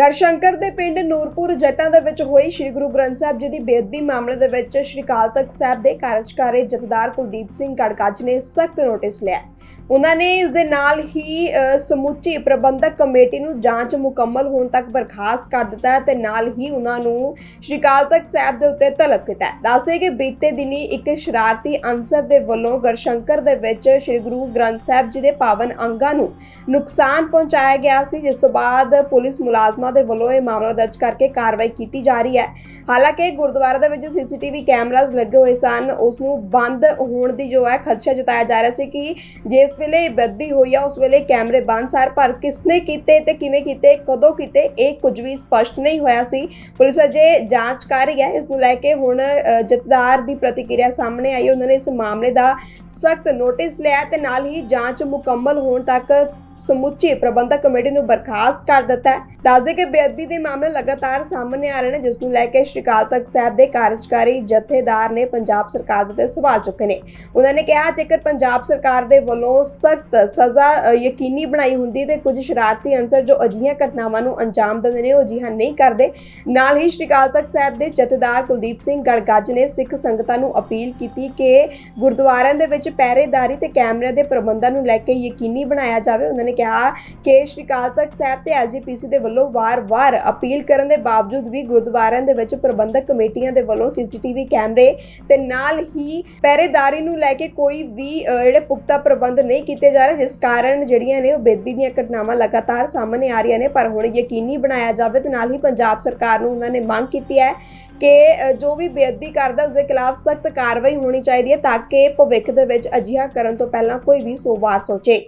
ਗੜਸ਼ੰਕਰ ਦੇ ਪਿੰਡ ਨੂਰਪੁਰ ਜੱਟਾਂ ਦੇ ਵਿੱਚ ਹੋਈ ਸ੍ਰੀ ਗੁਰੂ ਗ੍ਰੰਥ ਸਾਹਿਬ ਜੀ ਦੀ ਬੇਅਦਬੀ ਮਾਮਲੇ ਦੇ ਵਿੱਚ ਸ੍ਰੀ ਅਕਾਲ ਤਖਤ ਸਾਹਿਬ ਦੇ ਕਾਰਜਕਾਰੀ ਜਥੇਦਾਰ ਕੁਲਦੀਪ ਸਿੰਘ ਗੜਗੱਜ ਨੇ ਸਖਤ ਨੋਟਿਸ ਲਿਆ ਉਹਨਾਂ ਨੇ ਇਸ ਦੇ ਨਾਲ ਹੀ ਸਮੁੱਚੀ ਪ੍ਰਬੰਧਕ ਕਮੇਟੀ ਨੂੰ ਜਾਂਚ ਮੁਕੰਮਲ ਹੋਣ ਤੱਕ ਬਰਖਾਸਤ ਕਰ ਦਿੱਤਾ ਹੈ ਤੇ ਨਾਲ ਹੀ ਉਹਨਾਂ ਨੂੰ ਸ੍ਰੀ ਅਕਾਲ ਸਾਹਿਬ ਦੇ ਉੱਤੇ ਤਲਬ ਕੀਤਾ ਦੱਸੇ ਕਿ ਬੀਤੇ ਦਿਨੀ ਇੱਕ ਸ਼ਰਾਰਤੀ ਅਨਸਰ ਦੇ ਵੱਲੋਂ ਗੜਸ਼ੰਕਰ ਦੇ ਵਿੱਚ ਸ੍ਰੀ ਗੁਰੂ ਗ੍ਰੰਥ ਸਾਹਿਬ ਜੀ ਦੇ ਪਾਵਨ ਅੰਗਾਂ ਨੂੰ ਨੁਕਸਾਨ ਪਹੁੰਚਾਇਆ ਗਿਆ ਸੀ, ਜਿਸ ਤੋਂ ਬਾਅਦ ਪੁਲਿਸ ਮੁਲਾਜ਼ਮਾਂ ਦੇ ਵੱਲੋਂ ਇਹ ਮਾਮਲਾ ਦਰਜ ਕਰਕੇ ਕਾਰਵਾਈ ਕੀਤੀ ਜਾ ਰਹੀ ਹੈ। ਹਾਲਾਂਕਿ ਗੁਰਦੁਆਰਾ ਦੇ ਵਿੱਚ ਜੋ ਸੀਸੀਟੀਵੀ ਕੈਮਰਾਜ਼ ਲੱਗੇ ਹੋਏ ਸਨ, ਉਸ ਨੂੰ ਬੰਦ ਹੋਣ ਦੀ ਜੋ ਹੈ ਖਦਸ਼ਾ ਜਤਾਇਆ ਜਾ ਰਿਹਾ ਸੀ ਕਿ ਜਿਸ ਵੇਲੇ ਬਦਬੀ ਹੋਈ ਆ, ਉਸ ਵੇਲੇ ਕੈਮਰੇ ਬੰਦ ਸਨ ਪਰ ਕਿਸਨੇ ਕੀਤੇ ਤੇ ਕਿਵੇਂ ਕੀਤੇ, ਕਦੋਂ ਕੀਤੇ, ਇਹ ਕੁਝ ਵੀ ਸਪਸ਼ਟ ਨਹੀਂ ਹੋਇਆ ਸੀ। ਪੁਲਿਸ ਅਜੇ ਜਾਂਚ ਕਰ ਰਹੀ ਹੈ, ਇਸ ਨੂੰ ਲੈ ਕੇ ਹੁਣ ਜਥੇਦਾਰ ਦੀ ਪ੍ਰਤੀਕਿਰਿਆ ਸਾਹਮਣੇ ਆਈ, ਉਹਨਾਂ ਨੇ ਇਸ ਮਾਮਲੇ ਦਾ ਸਖਤ ਨੋਟਿਸ ਲਿਆ ਤੇ ਨਾਲ ਹੀ ਜਾਂਚ ਮੁਕੰਮਲ ਹੋਣ ਤੱਕ ਸਮੁੱਚੀ ਪ੍ਰਬੰਧਕ ਕਮੇਟੀ ਨੂੰ ਬਰਖਾਸਤ ਕਰ ਦਿੱਤਾ ਹੈ। ਦੱਸਦੇ ਕਿ ਬੇਅਦਬੀ ਦੇ ਮਾਮਲੇ ਲਗਾਤਾਰ ਸਾਹਮਣੇ ਆ ਰਹੇ ਨੇ, ਜਿਸ ਨੂੰ ਲੈ ਕੇ ਸ਼੍ਰੀ ਅਕਾਲ ਤਖਤ ਸਾਹਿਬ ਦੇ ਕਾਰਜਕਾਰੀ ਜਥੇਦਾਰ ਨੇ ਪੰਜਾਬ ਸਰਕਾਰ ਦੇ ਸਵਾਲ ਚੁੱਕੇ ਨੇ। ਉਹਨਾਂ ਨੇ ਕਿਹਾ, ਜੇਕਰ ਪੰਜਾਬ ਸਰਕਾਰ ਦੇ ਵੱਲੋਂ ਸਖਤ ਸਜ਼ਾ ਯਕੀਨੀ ਬਣਾਈ ਹੁੰਦੀ ਤੇ ਕੁਝ ਸ਼ਰਾਰਤੀ ਅਨਸਰ ਜੋ ਅਜਿਹੀਆਂ ਘਟਨਾਵਾਂ ਨੂੰ ਅੰਜਾਮ ਦਿੰਦੇ ਨੇ, ਉਹ ਅਜਿਹਾ ਨਹੀਂ ਕਰਦੇ। ਨਾਲ ਹੀ ਸ਼੍ਰੀ ਅਕਾਲ ਤਖਤ ਸਾਹਿਬ ਦੇ ਜਥੇਦਾਰ ਕੁਲਦੀਪ ਸਿੰਘ ਗੜਗੱਜ ਨੇ ਸਿੱਖ ਸੰਗਤਾਂ ਨੂੰ ਅਪੀਲ ਕੀਤੀ ਕਿ ਗੁਰਦੁਆਰਿਆਂ ਦੇ ਵਿੱਚ ਪਹਿਰੇਦਾਰੀ ਤੇ ਕੈਮਰਿਆਂ ਦੇ ਪ੍ਰਬੰਧਾਂ ਨੂੰ ਲੈ ਕੇ ਯਕੀਨੀ ਬਣਾਇਆ ਜਾਵੇ। ਉਹਨਾਂ ਨੇ ਕਿਹਾ ਕਿ ਸ਼੍ਰੀ ਅਕਾਲ ਤਖਤ ਸਾਹਿਬ ਤੇ ਐਸਜੀਪੀਸੀ ਦੇ ਵੱਲੋਂ ਵਾਰ-ਵਾਰ ਅਪੀਲ ਕਰਨ ਦੇ ਬਾਵਜੂਦ ਵੀ ਗੁਰਦੁਆਰਿਆਂ ਦੇ ਵਿੱਚ ਪ੍ਰਬੰਧਕ ਕਮੇਟੀਆਂ ਦੇ ਵੱਲੋਂ ਸੀਸੀਟੀਵੀ ਕੈਮਰੇ ਤੇ ਨਾਲ ਹੀ ਪਹਿਰੇਦਾਰੀ ਨੂੰ ਲੈ ਕੇ ਕੋਈ ਵੀ ਜਿਹੜੇ ਪੁਖਤਾ ਪ੍ਰਬੰਧ ਨਹੀਂ ਕੀਤੇ ਜਾ ਰਹੇ, ਜਿਸ ਕਾਰਨ ਜਿਹੜੀਆਂ ਨੇ ਉਹ ਬੇਦਬੀ ਦੀਆਂ ਘਟਨਾਵਾਂ ਲਗਾਤਾਰ ਸਾਹਮਣੇ ਆ ਰਹੀਆਂ ਨੇ, ਪਰ ਹੁਣ ਯਕੀਨੀ ਬਣਾਇਆ ਜਾਵੇ ਤੇ ਨਾਲ ਹੀ ਪੰਜਾਬ ਸਰਕਾਰ ਨੂੰ ਉਹਨਾਂ ਨੇ ਮੰਗ ਕੀਤੀ ਹੈ ਕਿ ਜੋ ਵੀ ਬੇਅਦਬੀ ਕਰਦਾ ਉਸ ਦੇ ਖਿਲਾਫ ਸਖਤ ਕਾਰਵਾਈ ਹੋਣੀ ਚਾਹੀਦੀ ਹੈ ਤਾਂ ਕਿ ਭਵਿੱਖ ਦੇ ਵਿੱਚ ਅਜਿਹਾ ਕਰਨ ਤੋਂ ਪਹਿਲਾਂ ਕੋਈ ਵੀ ਸੋ ਵਾਰ ਸੋਚੇ।